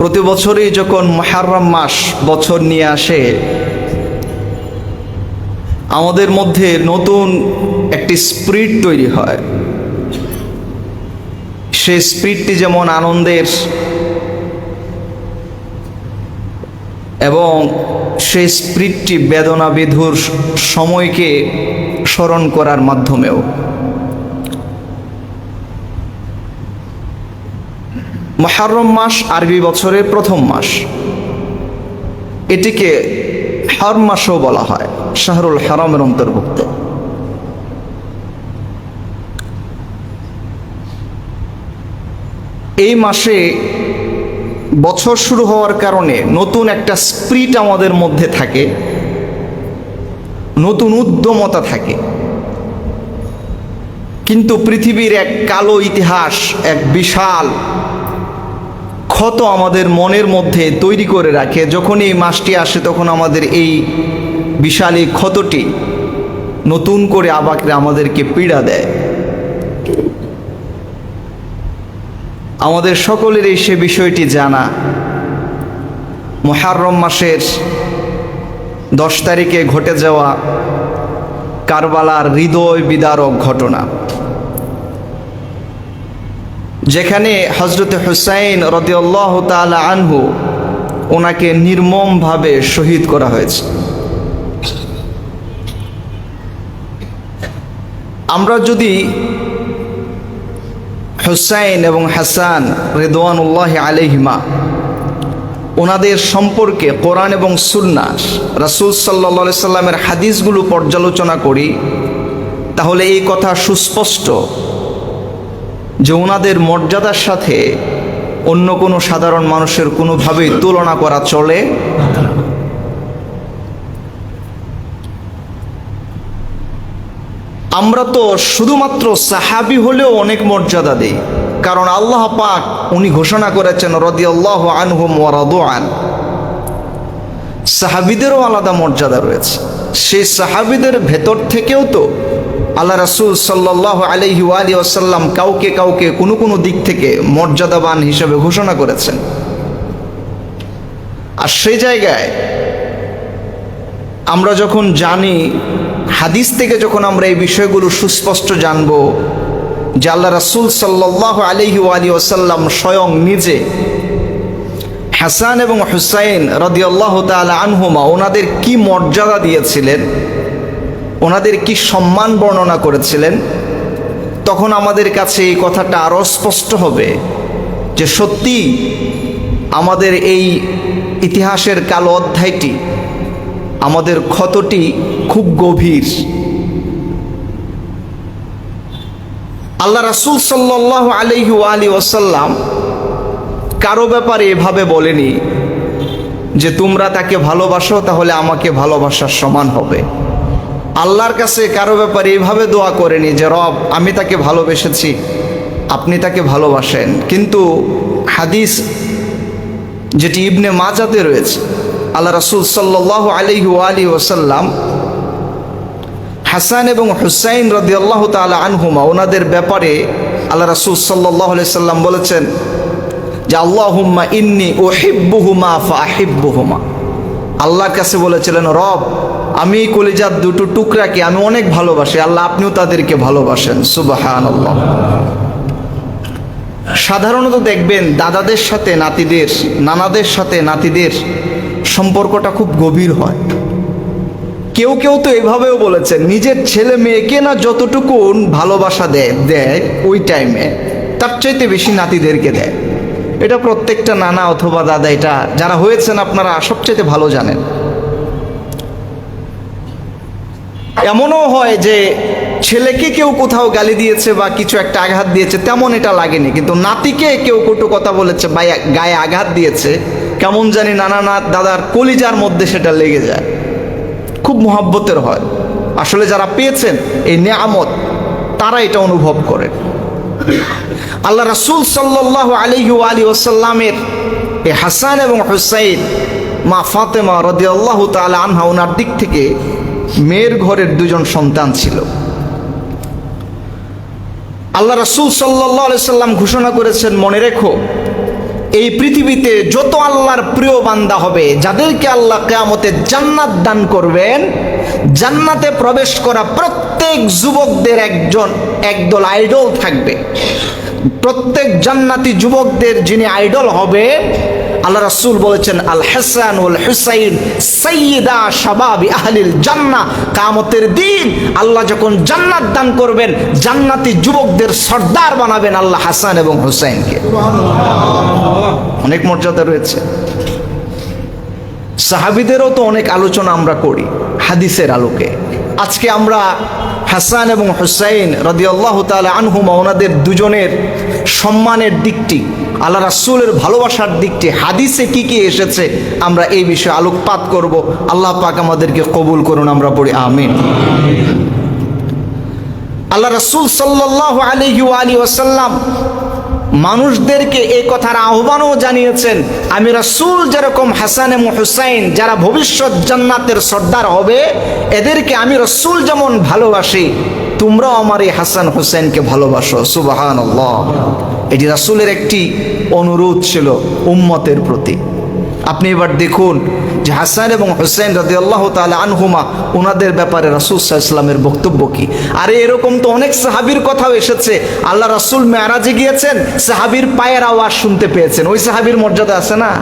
প্রতি বছরই যখন মহারম মাস বছর নিয়ে আসে, আমাদের মধ্যে নতুন একটি স্পিরিট তৈরি হয়। সেই স্পিরিটটি যেমন আনন্দের, এবং সেই স্পিরিটটি বেদনা বিধুর সময়কে স্মরণ করার মাধ্যমেও। মহারম মাস আরবি বছরের প্রথম মাস। এটিকে হর মাসও বলা হয়, শাহরুল হারামের অন্তর্ভুক্ত। এই মাসে বছর শুরু হওয়ার কারণে নতুন একটা স্প্রিট আমাদের মধ্যে থাকে, নতুন উদ্যমতা থাকে। কিন্তু পৃথিবীর এক কালো ইতিহাস, এক বিশাল ক্ষত আমাদের মনের মধ্যে তৈরি করে রাখে। যখন এই মাসটি আসে, তখন আমাদের এই বিশাল এই ক্ষতটি নতুন করে আবাকরে আমাদেরকে পীড়া দেয়। আমাদের সকলেরই সে বিষয়টি জানা। মোহারম মাসের দশ তারিখে ঘটে যাওয়া কারবালার হৃদয় বিদারক ঘটনা। যেখানে হজরত হুসাইন রদিয়াল্লাহ তালা আনহু ওনাকে নির্মমভাবে শহীদ করা হয়েছে। আমরা যদি হুসাইন এবং হাসান রেদওয়ানুল্লাহ আলহিমা ওনাদের সম্পর্কে কোরআন এবং সুন্না, রাসুল সাল্লা সাল্লামের হাদিসগুলো পর্যালোচনা করি, তাহলে এই কথা সুস্পষ্ট যে ওনাদের মর্যাদার সাথে অন্য কোনো সাধারণ মানুষের কোনোভাবেই তুলনা করা চলে আমরা তো শুধুমাত্র সাহাবি হলেও অনেক মর্যাদা দিই, কারণ আল্লাহ পাক উনি ঘোষণা করেছেন রদি আল্লাহ আনহুম ওয়ারাদুআন সাহাবিদেরও আলাদা মর্যাদা রয়েছে। সেই সাহাবিদের ভেতর থেকেও তো আল্লাহ রাসুল সাল্লাহ আলহি আলী আসাল্লাম কাউকে কাউকে কোনো কোনো দিক থেকে মর্যাদাবান হিসেবে ঘোষণা করেছেন। আর সেই জায়গায় আমরা যখন জানি, হাদিস থেকে যখন আমরা এই বিষয়গুলো সুস্পষ্ট জানব যে আল্লাহ রাসুল সাল্লাহ আলহি আলী ওসাল্লাম স্বয়ং নিজে হাসান এবং হুসাইন রদিয়াল্লাহ তাল আনহুমা ওনাদের কি মর্যাদা দিয়েছিলেন ওনাদের কি সম্মান বর্ণনা করেছিলেন? তখন আমাদের কাছে এই কথাটা আরও স্পষ্ট হবে যে সত্যি আমাদের এই ইতিহাসের কালো অধ্যায়টি আমাদের ক্ষতটি খুব গভীর। আল্লাহ রাসুল সাল্লাহ আলহি আলী ওসাল্লাম কারও ব্যাপারে এভাবে বলেনি যে তোমরা তাকে ভালোবাসো তাহলে আমাকে ভালোবাসার সমান হবে। আল্লাহর কাছে কারও ব্যাপারে এইভাবে দোয়া করেনি যে, রব, আমি তাকে ভালোবেসেছি, আপনি তাকে ভালোবাসেন। কিন্তু হাদিস যেটি ইবনে মাজাতে রয়েছে, আল্লাহ রাসুল সাল্লাহ আলিহু আলী ওসাল্লাম হাসান এবং হুসাইন রদি আল্লাহ তালা আনহুমা, ওনাদের ব্যাপারে আল্লাহ রাসুল সাল্লাহ সাল্লাম বলেছেন যে, আল্লাহুম্মা ইন্নি ও হিব্বুহুমা ফা আহিব্বুহুমা আল্লাহর কাছে বলেছিলেন, রব আমি এই কলিজার দুটো টুকরাকে আমি অনেক ভালোবাসি। আল্লাহ আপনিও তাদেরকে ভালোবাসেন। সুবাহান সাধারণত দেখবেন দাদাদের সাথে নাতিদের, নানাদের সাথে নাতিদের সম্পর্কটা খুব গভীর হয়। কেউ কেউ তো এভাবেও বলেছেন, নিজের ছেলে মেয়েকে না যতটুকু ভালোবাসা দেয় দেয়, ওই টাইমে তার চাইতে বেশি নাতিদেরকে দেয়। এটা প্রত্যেকটা নানা অথবা দাদা, এটা যারা হয়েছেন আপনারা সবচেয়ে ভালো জানেন। এমনও হয় যে ছেলেকে কেউ কোথাও গালি দিয়েছে বা কিছু একটা আঘাত দিয়েছে, তেমন এটা লাগেনি। কিন্তু নাতিকে কেউ কটু কথা বলেছে বা গায়ে আঘাত দিয়েছে, কেমন জানি নানা না দাদার কলিজার মধ্যে সেটা লেগে যায়। খুব মহাব্বতের হয়। আসলে যারা পেয়েছেন এই নিয়ামত, তারা এটা অনুভব করে আল্লাহ রাসুল সাল্লাহ আলিহু আলী ওসাল্লামের এই হাসান এবং হুসাইন, মা ফাতেমা রদি আল্লাহ তালা আনহা ওনার দিক থেকে মেয়ের ঘরের দুজন সন্তান ছিল। আল্লাহ রাসুল সাল্লাহ সাল্লাম ঘোষণা করেছেন, মনে রেখো, এই পৃথিবীতে যত আল্লাহর প্রিয় বান্দা হবে, যাদেরকে আল্লাহ কেয়ামতে জান্নাত দান করবেন জান্নাতে প্রবেশ করা প্রত্যেক যুবকদের একজন, একদল আইডল থাকবে। প্রত্যেক জান্নাতি যুবকদের যিনি আইডল হবে, আল্লাহ রাসূল বলেছেন, আল হাসান উল হুসাইন সৈয়দা শাবাবি আহলিল জান্না কামতের দিন আল্লাহ যখন জান্নাত দান করবেন, জান্নাতি যুবকদের সর্দার বানাবেন আল্লাহ হাসান এবং হুসাইনকে। অনেক মর্যাদা রয়েছে। সাহাবিদেরও তো অনেক আলোচনা আমরা করি। হাদিসের আলোকে। আজকে আমরা হাসান এবং হুসাইন রদি আল্লাহ তালা আনহুমা ওনাদের দুজনের সম্মানের দিকটি, আল্লাহ রাসুলের ভালোবাসার দিকটি, হাদিসে কি কি এসেছে আমরা এই বিষয়ে আলোকপাত করব। আল্লাহ পাক আমাদেরকে কবুল করুন, আমরা পড়ি আমিন। আল্লাহ রসুল সাল্লাহ আলহি আলী ওসাল্লাম মানুষদেরকে এই কথার আহ্বানও জানিয়েছেন, আমি রসুল যেরকম হাসান এবং হুসাইন, যারা ভবিষ্যৎ জান্নাতের সর্দার হবে, এদেরকে আমি রসুল যেমন ভালোবাসি, তোমরাও আমার এই হাসান হুসাইনকে ভালোবাসো। সুবাহান এটি রাসুলের একটি অনুরোধ ছিল উম্মতের প্রতি। আপনি এবার দেখুন যে হাসান এবং হুসেন রাজি আল্লাহ তালা আনহুমা ওনাদের ব্যাপারে রাসুল ইসলামের বক্তব্য কি? আরে এরকম তো অনেক সাহাবির কথাও এসেছে। আল্লাহ রাসুল মেয়ারাজে গিয়েছেন, সাহাবির পায়ের আওয়াজ শুনতে পেয়েছেন। ওই সাহাবির মর্যাদা আছে না?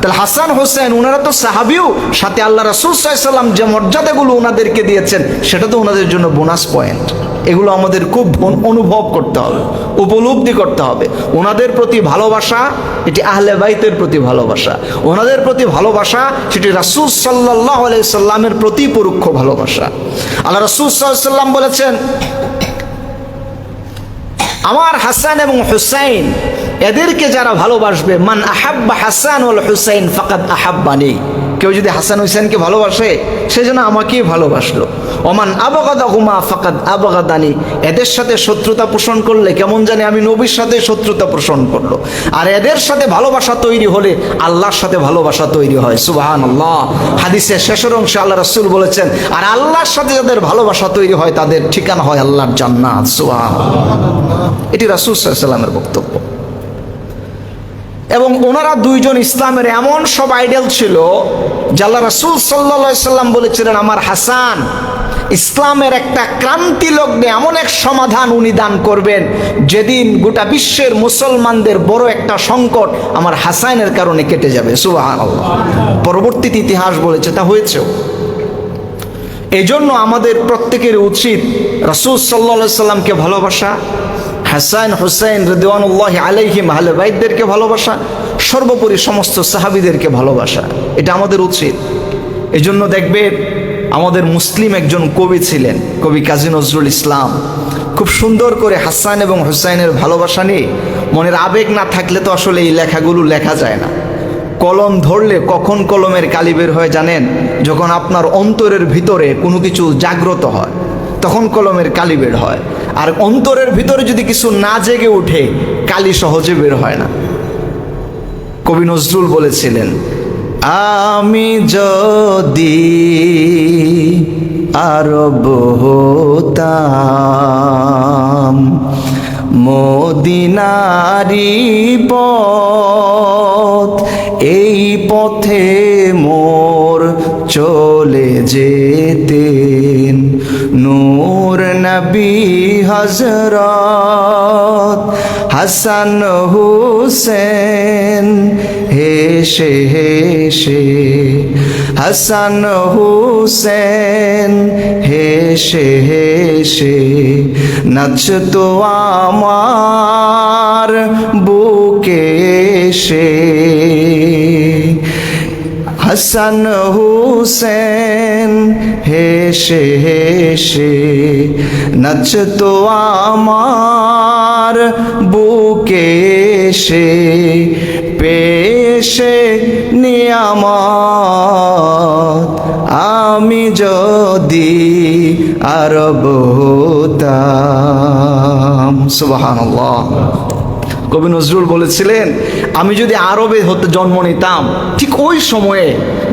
তাহলে হাসান হোসেন ওনারা তো সাহাবিও, সাথে আল্লাহ রাসুল সাল্লাম যে মর্যাদাগুলো ওনাদেরকে দিয়েছেন, সেটা তো ওনাদের জন্য বোনাস পয়েন্ট এগুলো আমাদের খুব অনুভব করতে হবে, উপলব্ধি করতে হবে। ওনাদের প্রতি ভালোবাসা, এটি আহলে বাইতের প্রতি ভালোবাসা। ওনাদের প্রতি ভালোবাসা, সেটি রাসুল সাল্লাহ সাল্লামের প্রতি পরোক্ষ ভালোবাসা। আল্লাহ রাসুল সাল্লাম বলেছেন, আমার হাসান এবং হুসাইন, এদেরকে যারা ভালোবাসবে, মান আহাব্বা হাসান ওল হুসাইন, ফাকাদ আহাব্বানি। কেউ যদি হাসান হুসেনকে ভালোবাসে, সে যেন আমাকেই ভালোবাসলো। ওমান আবগাদা হুমা ফাকাদ আবগাদানি, এদের সাথে শত্রুতা পোষণ করলে কেমন জানি আমি নবীর সাথে শত্রুতা পোষণ করল। আর এদের সাথে ভালোবাসা তৈরি হলে আল্লাহর সাথে ভালোবাসা তৈরি হয় সুবাহান আল্লাহ হাদিসের শেষের অংশে আল্লাহ রসুল বলেছেন, আর আল্লাহর সাথে যাদের ভালোবাসা তৈরি হয়, তাদের ঠিকানা হয় আল্লাহর জান্নাত সুবাহান এটি রাসুল সাল্লামের বক্তব্য। এবং ওনারা দুইজন ইসলামের এমন সব আইডেল ছিল জাল্লা রাসুল সাল্লা সাল্লাম বলেছিলেন, আমার হাসান, ইসলামের একটা ক্রান্তি লগ্নে এমন এক সমাধান উনি দান করবেন, যেদিন গোটা বিশ্বের মুসলমানদের বড় একটা সংকট আমার হাসানের কারণে কেটে যাবে। সুবাহ পরবর্তীতে ইতিহাস বলেছে, তা হয়েছেও। এই জন্য আমাদের প্রত্যেকের উচিত রসুল সাল্লা সাল্লামকে ভালোবাসা হাসান হুসাইন রেদওয়ানুল্লাহ আলাইহিম, আহলে বাইদদেরকে ভালোবাসা, সর্বোপরি সমস্ত সাহাবিদেরকে ভালোবাসা। এটা আমাদের উচিত। এই জন্য দেখবেন, আমাদের মুসলিম একজন কবি ছিলেন, কবি কাজী নজরুল ইসলাম। খুব সুন্দর করে হাসান এবং হুসাইনের ভালোবাসা নিয়ে মনের আবেগ না থাকলে তো আসলে এই লেখাগুলো লেখা যায় না। কলম ধরলে কখন কলমের কালি বের হয় জানেন? যখন আপনার অন্তরের ভিতরে কোনো কিছু জাগ্রত হয়, তখন কলমের কালি বের হয়। আর অন্তরের ভিতরে যদি কিছু না জেগে ওঠে, কালি সহজে বের হয় না। কবি নজরুল বলেছিলেন, আমি যদি আরব হতাম, মদিনারি পথ, এই পথে মোর চলে যেতেন। নূর নবী হজরত হাসান হুসেন, হেসে হেসে। হাসান হুসেন, হেসে হেসে। নাচতো আমার বুকে এসে। হাসান হুসেন, হেসে হেসে, নাচতো আমার বুকে এসে, পেশে নিয়ামত আমি যদি আরব হতাম। সুবহানাল্লাহ। কবি নজরুল বলেছিলেন, আমি যদি আরবে হতে জন্ম নিতাম, ঠিক ওই সময়ে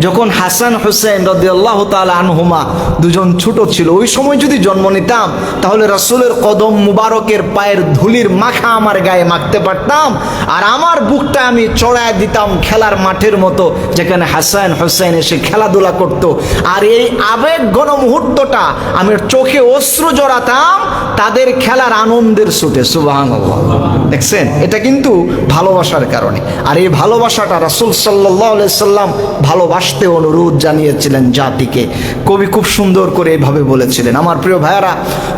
যখন হাসান হোসেন রদি আল্লাহ আনহুমা দুজন ছোট ছিল, ওই সময় যদি জন্ম নিতাম, তাহলে রসুলের কদম মুবারকের পায়ের ধুলির মাখা আমার গায়ে মাখতে পারতাম, আর আমার বুকটা আমি চড়ায় দিতাম খেলার মাঠের মতো, যেখানে হাসান হোসেন এসে খেলাধুলা করত। আর এই আবেগ গণ মুহূর্তটা আমি চোখে অশ্রু জড়াতাম, তাদের খেলার আনন্দের সুটে সুবাহ দেখছেন? এটা কিন্তু ভালোবাসার কারণে। আর এই ভালোবাসাটা রাসুল সাল্লাহ সাল্লাম ভালোবাসতে অনুরোধ জানিয়েছিলেন জাতিকে। কবি খুব সুন্দর করে এইভাবে বলেছিলেন। আমার প্রিয় ভাইয়ারা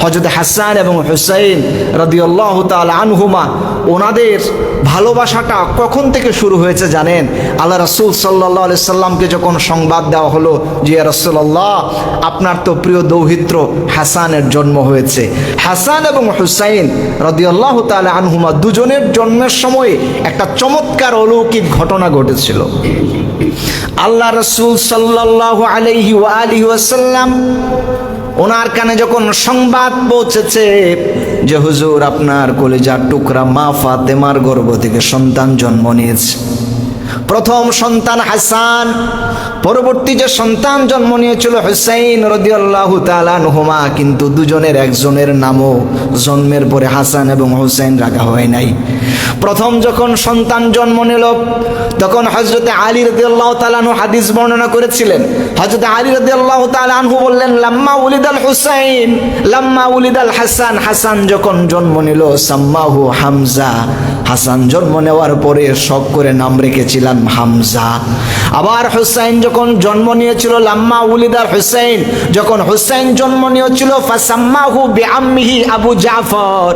হজরত হাসান এবং হুসাইন রদিউল্লাহ তাল আনহুমা, ওনাদের ভালোবাসাটা কখন থেকে শুরু হয়েছে জানেন? আল্লাহ রসুল সাল্লাহ সাল্লামকে যখন সংবাদ দেওয়া হলো যে রসুল্লাহ আপনার তো প্রিয় দৌহিত্র হাসানের জন্ম হয়েছে। হাসান এবং হুসাইন রদিয়াল্লাহ তাল আনহুমা দুজনের জন্মের সময় একটা চমৎকার অলৌকিক ঘটনা ঘটেছিল। আল্লাহ রসুল সাল্লাহ আলহি আলহি ওয়াসাল্লাম ওনার কানে যখন সংবাদ পৌঁছেছে যে, হুজুর, আপনার কলেজার টুকরা মা ফাতেমার গর্ভ থেকে সন্তান জন্ম নিয়েছে। প্রথম সন্তান হাসান, পরবর্তী যে সন্তান জন্ম নিয়েছিল হুসাইন রদিয়াল্লাহ তালানহুমা কিন্তু দুজনের একজনের নামও জন্মের পরে হাসান এবং হুসাইন রাখা হয় নাই। প্রথম যখন সন্তান জন্ম নিল, তখন হজরতে আলী রদিয়াল্লাহ তালানহু হাদিস বর্ণনা করেছিলেন। হজরতে আলী রদিয়াল্লাহ তালানহু বললেন, লাম্মা উলিদাল হুসাইন, লাম্মা উলিদাল হাসান। হাসান যখন জন্ম নিল, সাম্মাহু হামজা, হাসান জন্ম নেওয়ার পরে শখ করে নাম রেখেছিলাম হামজা। আবার হুসাইন যখন জন্ম নিয়েছিল, লাম্মা উলিদার হুসাইন, যখন হুসাইন জন্ম নিয়েছিল, ফাসাম্মাহু বিআম্মিহি আবু জাফর।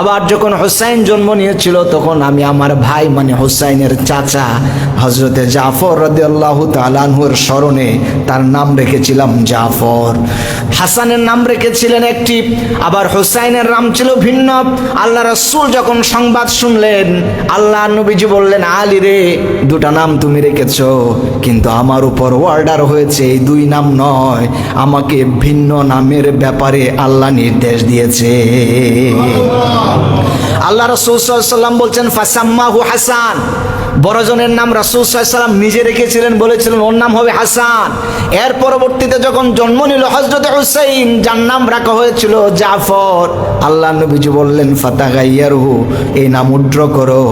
আবার যখন হুসাইন জন্ম নিয়েছিল, তখন আমি আমার ভাই মানে হুসাইনের চাচা হজরতে জাফর রাদিয়াল্লাহু তাআলাহুর স্মরণে তার নাম রেখেছিলাম জাফর। হাসানের নাম রেখেছিলেন একটি, আবার হুসাইনের নাম ছিল ভিন্ন। আল্লাহ রাসূল যখন সংবাদ শুনলেন, আল্লাহ নবীজি বললেন, আলী রে দুটা নাম তুমি রেখেছ, কিন্তু আমার উপর অর্ডার হয়েছে এই দুই নাম নয়। আমাকে ভিন্ন নামের ব্যাপারে আল্লাহ নির্দেশ দিয়েছে। আল্লাহ রসুল সাল্লাম বলছেন, ফাসাম্মাহু হাসান। বড়জনের নাম রাসুল সাল্লাম নিজে রেখেছিলেন, বলেছিলেন, ওর নাম হবে হাসান। এর পরবর্তীতে যখন জন্ম নিল হজরত হুসাইন, যার নাম রাখা হয়েছিল জাফর, আল্লাহ নবীজি বললেন, ফাতাগাইয়ারহু, এই নাম উড্র করো,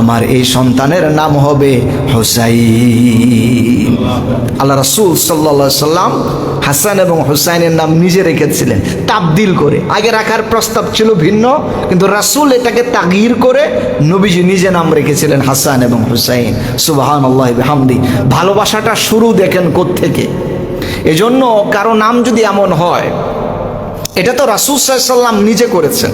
আমার এই সন্তানের নাম হবে হুসাইন। আল্লাহ রাসুল সাল্লা সাল্লাম হাসান এবং হুসাইনের নাম নিজে রেখেছিলেন, তাবদিল করে। আগে রাখার প্রস্তাব ছিল ভিন্ন, কিন্তু রাসুল এটাকে তাগির করে নবীজি নিজে নাম রেখেছিলেন হাসান এবং হুসাইন। সুবাহান আল্লাহ হামদি ভালোবাসাটা শুরু দেখেন কোত্থেকে? এজন্য কারও নাম যদি এমন হয়, এটা তো রাসুল সাল্লাম নিজে করেছেন।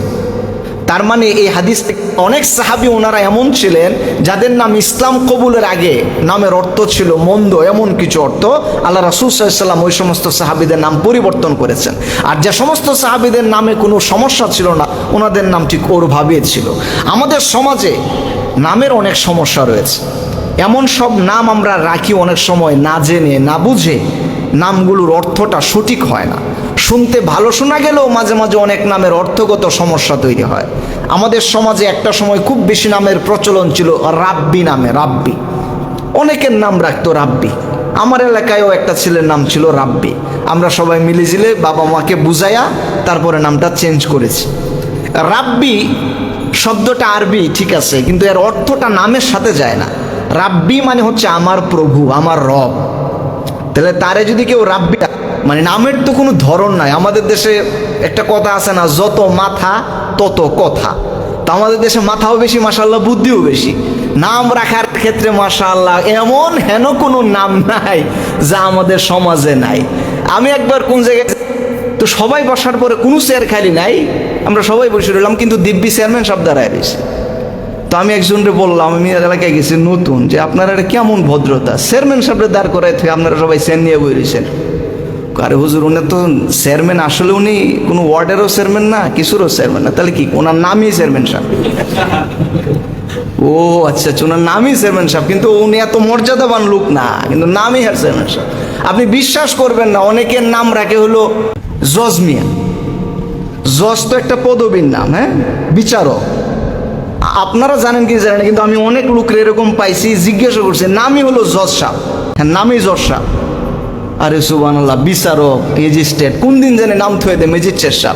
তার মানে এই হাদিস অনেক সাহাবি ওনারা এমন ছিলেন যাদের নাম ইসলাম কবুলের আগে নামের অর্থ ছিল মন্দ, এমন কিছু অর্থ আল্লাহ রাসুল সাল্লাম ওই সমস্ত সাহাবিদের নাম পরিবর্তন করেছেন। আর যে সমস্ত সাহাবিদের নামে কোনো সমস্যা ছিল না, ওনাদের নাম ঠিক ওরভাবে ছিল। আমাদের সমাজে নামের অনেক সমস্যা রয়েছে। এমন সব নাম আমরা রাখি অনেক সময় না জেনে, না বুঝে, নামগুলোর অর্থটা সঠিক হয় না। শুনতে ভালো শোনা গেলেও মাঝে মাঝে অনেক নামের অর্থগত সমস্যা তৈরি হয়। আমাদের সমাজে একটা সময় খুব বেশি নামের প্রচলন ছিল রাব্বি নামে, রাব্বি। অনেকের নাম রাখতো রাব্বি। আমার এলাকায়ও একটা ছেলের নাম ছিল রাব্বি। আমরা সবাই মিলেঝিলে বাবা মাকে বুঝাইয়া তারপরে নামটা চেঞ্জ করেছি। রাব্বি শব্দটা আরবি, ঠিক আছে, কিন্তু এর অর্থটা নামের সাথে যায় না। রাব্বি মানে হচ্ছে আমার প্রভু, আমার রব। তাহলে তারে যদি কেউ রাব্বি মানে নামের তো কোনো ধরন নাই। আমাদের দেশে একটা কথা আছে না, যত মাথা তত কথা। তো আমাদের দেশে মাথাও বেশি মাসাল্লাহ বুদ্ধিও বেশি। নাম রাখার ক্ষেত্রে মাসাল্লাহ এমন হেন কোনো নাম নাই যা আমাদের সমাজে নাই। আমি একবার কোন জায়গায় তো সবাই বসার পরে কোনো চেয়ার খালি নাই, আমরা সবাই বসে রইলাম, কিন্তু দিব্যি চেয়ারম্যান সব দাঁড়ায় রয়েছে। তো আমি একজনকে বললাম, আমি এলাকায় গেছি নতুন, যে আপনারা কেমন ভদ্রতা। চেয়ারম্যান সাহেবের দাঁড় করাই থেকে আপনারা সবাই চেয়ার নিয়ে বই রয়েছেন। আরে হুজুর, উনি তো চেয়ারম্যান আসলে উনি কোনো ওয়ার্ডেরও চেয়ারম্যান না কিছুরও চেয়ারম্যান না। তাহলে কি, ওনার নামই চেয়ারম্যান সাহেব? ও আচ্ছা আচ্ছা ওনার নামই চেয়ারম্যান সাহেব, কিন্তু উনি এত মর্যাদাবান লোক না, কিন্তু নামই আর চেয়ারম্যান সাহেব। আপনি বিশ্বাস করবেন না, অনেকের নাম রাখে হলো জজমিয়া জজ তো একটা পদবীর নাম হ্যাঁ? বিচারক। আপনারা জানেন কি জানেন কিন্তু আমি অনেক লোকের এরকম পাইছি, জিজ্ঞাসা করছি, নামই হলো জজ সাহ হ্যাঁ নামই জজ সাহ আরে সুবান আল্লাহ বিচারক ম্যাজিস্ট্রেট কোন দিন জানে নাম থয়ে দেয় ম্যাজিস্ট্রেট সাহ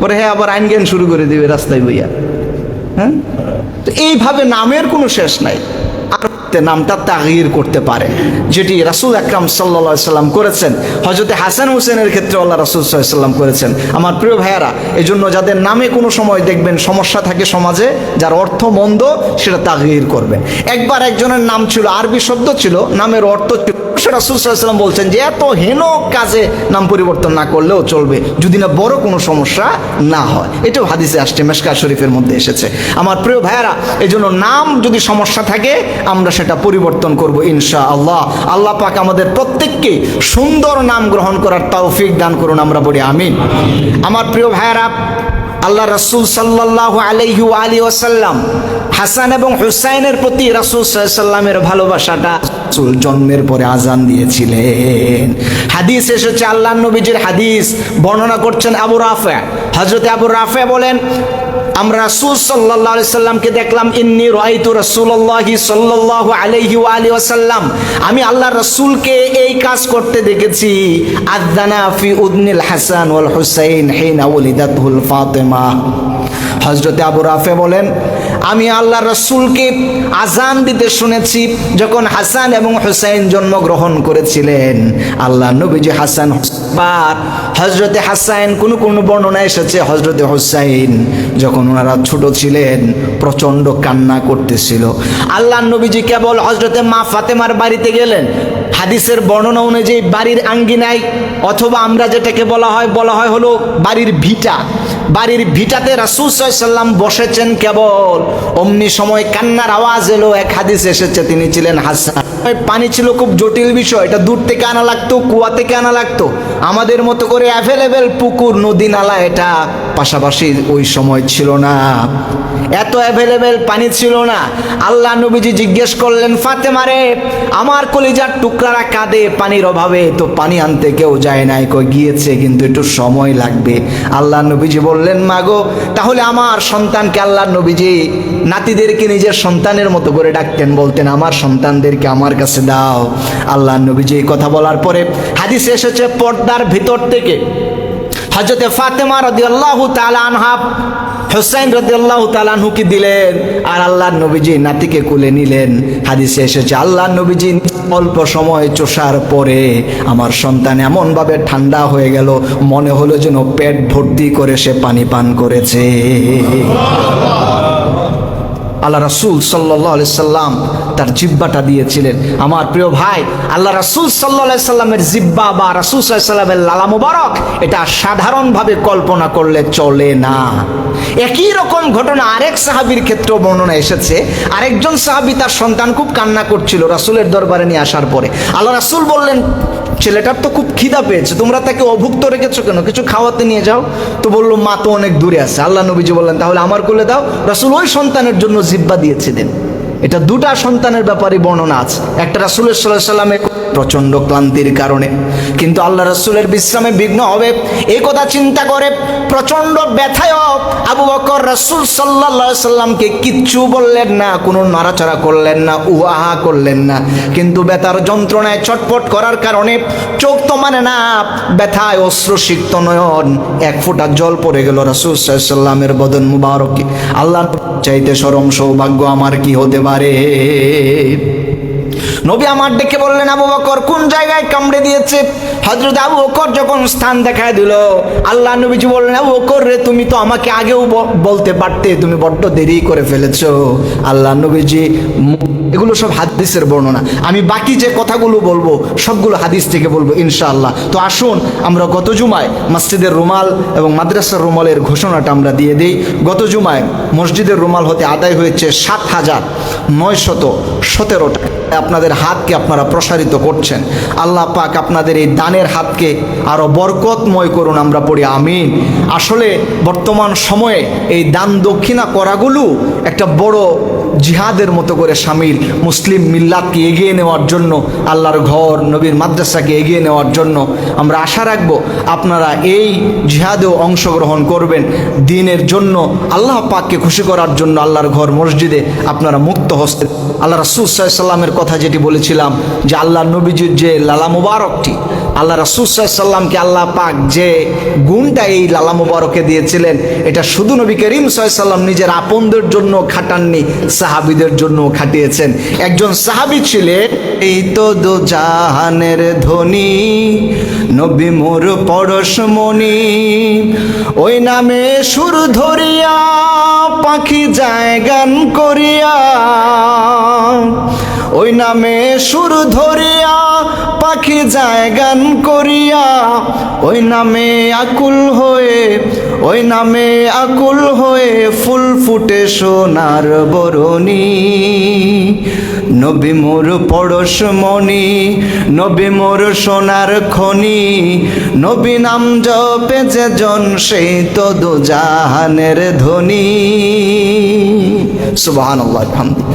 পরে হ্যাঁ আবার আইন জ্ঞান শুরু করে দিবে রাস্তায় বইয়া। হ্যাঁ? তো এইভাবে নামের কোনো শেষ নাই। নামটা তাগির করতে পারে। যেটি রাসুল আকরাম সাল্লা সাল্লাম করেছেন। হজরতে হাসান হোসেনের ক্ষেত্রে আল্লাহ রাসুল সাল্লাম করেছেন। আমার প্রিয় ভাইয়ারা এই জন্য যাদের নামে কোনো সময় দেখবেন সমস্যা থাকে সমাজে, যার অর্থ মন্দ, সেটা তাগির করবেন। একবার একজনের নাম ছিল আরবি শব্দ ছিল, নামের অর্থ ছিল সাল্লাম বলছেন যে এত হেন কাজে নাম পরিবর্তন না করলেও চলবে, যদি না বড় কোনো সমস্যা না হয়। এটাও হাদিসে আসছে মেশকা শরীফের মধ্যে এসেছে। আমার প্রিয় ভাইয়ারা এই জন্য নাম যদি সমস্যা থাকে, আমরা সেটা পরিবর্তন করব ইনশা আল্লাহ আল্লাহ পাক আমাদের প্রত্যেককে সুন্দর নাম গ্রহণ করার তৌফিক দান করুন, আমরা বলি আমিন। আমার প্রিয় ভাইয়ারা আল্লাহ রসুল সাল্লাহ আলহু আলী ওসাল্লাম হাসান এবং হুসাইনের প্রতি রাসুল সাল্লামের ভালোবাসাটা জন্মের পরে আজান দিয়েছিলেন। হাদিস এসেছে আল্লাহ নবীজির হাদিস বর্ণনা করছেন আবু রাফে। হজরত আবু রাফে বলেন আমরা রাসূল আলাইহি সাল্লামকে দেখলাম, ইন্নি রাইতু রসুল্লাহি সাল্লাহ আলহি আলি আসাল্লাম আমি আল্লাহ রসুলকে এই কাজ করতে দেখেছি আদানা ফি উদ্নিল হাসান ওয়াল হুসাইন হেনা ওলিদাতুল ফাতেমা। হজরতে আবু রাফে বলেন, আমি আল্লাহ রসুলকে আজান দিতে শুনেছি যখন হাসান এবং হুসাইন জন্মগ্রহণ করেছিলেন। আল্লাহ নবীজি হাসান বার হজরতে হাসাইন কোন কোন বর্ণনা এসেছে হজরতে হুসাইন যখন ওনারা ছোট ছিলেন, প্রচণ্ড কান্না করতেছিল। আল্লাহ নবীজি কেবল হজরতে মা ফাতেমার বাড়িতে গেলেন, হাদিসের বর্ণনা অনুযায়ী বাড়ির আঙ্গিনায় অথবা আমরা যেটাকে বলা হয় বলা হয় হলো বাড়ির ভিটা। বাড়ির ভিটাতে রাসুল সাল্লাম বসেছেন কেবল। অমনি সময় কান্নার আওয়াজ এলো, এক হাদিস এসেছে, তিনি ছিলেন হাসান। পানি ছিল খুব জটিল বিষয়, এটা দূর থেকে আনা লাগতো, কুয়া থেকে আনা লাগতো। আমাদের মতো করে অ্যাভেলেবেল পুকুর, নদী, নালা, এটা পাশাপাশি ওই সময় ছিল না। এত অ্যাভেলেবেল পানি ছিল না। আল্লাহ নবীজি জিজ্ঞেস করলেন ফাতেমারে আমার কলিজার টুকরারা কাঁদে, পানির অভাবে, তো পানি আনতে কেউ যায় নাই। কই গিয়েছে, কিন্তু একটু সময় লাগবে। আল্লাহ নবীজি বললেন মা গো তাহলে আমার সন্তানকে আল্লাহ নবীজি নাতিদেরকে নিজের সন্তানের মতো করে ডাকতেন, বলতেন, আমার সন্তানদেরকে আমার কাছে দাও। আল্লাহ নবীজি এই কথা বলার পরে হাদিস এসেছে, পর্দার ভিতর থেকে হজরতে ফাতেমা রদি আল্লাহ তালা আনহা হোসাইন রদিয়াল্লাহু তালানহুকে দিলেন আর আল্লাহ নবীজি নাতিকে কুলে নিলেন। হাদিসে এসেছে আল্লাহ নবীজি অল্প সময় চষার পরে আমার সন্তান এমনভাবে ঠান্ডা হয়ে গেল, মনে হলো যেন পেট ভর্তি করে সে পানি পান করেছে। আল্লাহ রাসুল সাল্লাহ সাল্লাম তার জিব্বাটা দিয়েছিলেন। আমার প্রিয় ভাই, আল্লাহ রাসুল সাল্লাহ সাল্লামের জিব্বা বা রাসুল সাল্লামের লালা মুবারক, এটা সাধারণভাবে কল্পনা করলে চলে না। একই রকম ঘটনা আরেক সাহাবির ক্ষেত্রেও বর্ণনা এসেছে। আরেকজন সাহাবি তার সন্তান খুব কান্না করছিল রাসুলের দরবারে নিয়ে আসার পরে। আল্লাহ রাসুল বললেন, ছেলেটার তো খুব খিদা পেয়েছে, তোমরা তাকে অভুক্ত রেখেছো কেন? কিছু খাওয়াতে নিয়ে যাও। তো বলল, মা তো অনেক দূরে আছে। আল্লাহ নবীজি বললেন, তাহলে আমার কোলে দাও। রাসুল ওই সন্তানের জন্য জিব্বা দিয়েছিলেন। এটা দুটা সন্তানের ব্যাপারে বর্ণনা আছে। একটা রাসুলের সাল্লাহ সাল্লামের প্রচণ্ড ক্লান্তির কারণে। কিন্তু আল্লাহ রসুলের বিশ্রামে বিঘ্ন হবে এই কথা চিন্তা করে প্রচণ্ড ব্যথায় আবু বকর রসুল সাল্লাহ সাল্লামকে কিচ্ছু বললেন না, কোনো নাড়াচাড়া করলেন না, উহা করলেন না। কিন্তু ব্যথার যন্ত্রণায় ছটফট করার কারণে চোখ তো মানে না, ব্যথায় অশ্রুসিক্ত নয়ন, এক ফোঁটা জল পড়ে গেল রসুল সাল্লামের বদন মুবারকে। আল্লাহ চাইতে সরম সৌভাগ্য আমার কি হতে পারে? নবী আমার ডেকে বললেন, আবু বকর, কোন জায়গায় কামড়ে দিয়েছে? হজরত আবু বকর যখন স্থান দেখায় দিল, আল্লাহ নবীজি বললেন, আবু বকর রে, তুমি তো আমাকে আগেও বলতে পারতে, তুমি বড্ড দেরি করে ফেলেছ। আল্লাহ নবীজি এগুলো সব হাদিসের বর্ণনা। আমি বাকি যে কথাগুলো বলব, সবগুলো হাদিস থেকে বলব, ইনশাআল্লাহ। তো আসুন, আমরা গত জুমায় মসজিদের রুমাল এবং মাদ্রাসার রুমালের ঘোষণাটা আমরা দিয়ে দিই। গত জুমায় মসজিদের রুমাল হতে আদায় হয়েছে সাত হাজার নয়শত সতেরো টাকা। আপনাদের হাতকে আপনারা প্রসারিত করছেন। আল্লাহ পাক আপনাদের এই দানের হাতকে আরও বরকতময় করুন, আমরা পড়ি আমিন। আসলে বর্তমান সময়ে এই দান দক্ষিণা করাগুলো একটা বড় জিহাদের মতো করে সামিল মুসলিম মিল্লাতকে এগিয়ে নেওয়ার জন্য, আল্লাহর ঘর, নবীর মাদ্রাসাকে এগিয়ে নেওয়ার জন্য আমরা আশা রাখব আপনারা এই জিহাদেও অংশগ্রহণ করবেন। দিনের জন্য আল্লাহ পাককে খুশি করার জন্য আল্লাহর ঘর মসজিদে আপনারা মুক্ত হস্তে আল্লাহ রাসুল সাল্লামের কথা যেটি বলেছিলাম যে আল্লাহ নবীজির যে লালা মুবারকটি, আল্লাহ রাসুসাল্লামকে আল্লাহ পাক যে গুণটা এই লালা মুবারকে দিয়েছিলেন, এটা শুধু নবী করিম সাল্লাম নিজের আপনদের জন্য খাটাননি, সাহাবিদের জন্য খাটিয়েছেন। একজন সাহাবি ছিলেন, এই তো জাহানের ধ্বনি নবী মোর পরশমণি ওই নামে সুর ধরিয়া পাখি যায় গান করিয়া, ওই নামে সুর ধরিয়া পাখি যায় গান করিয়া, ওই নামে আকুল হয়ে ওই নামে আকুল হয়ে ফুল ফুটে সোনার বরণী। নবী মোর পরশমণি নবী মোর সোনার খনি। নবী নাম জপে যে জন সেই তো জাহানের ধ্বনি সুবহানাল্লাহ, আলহামদুলিল্লাহ।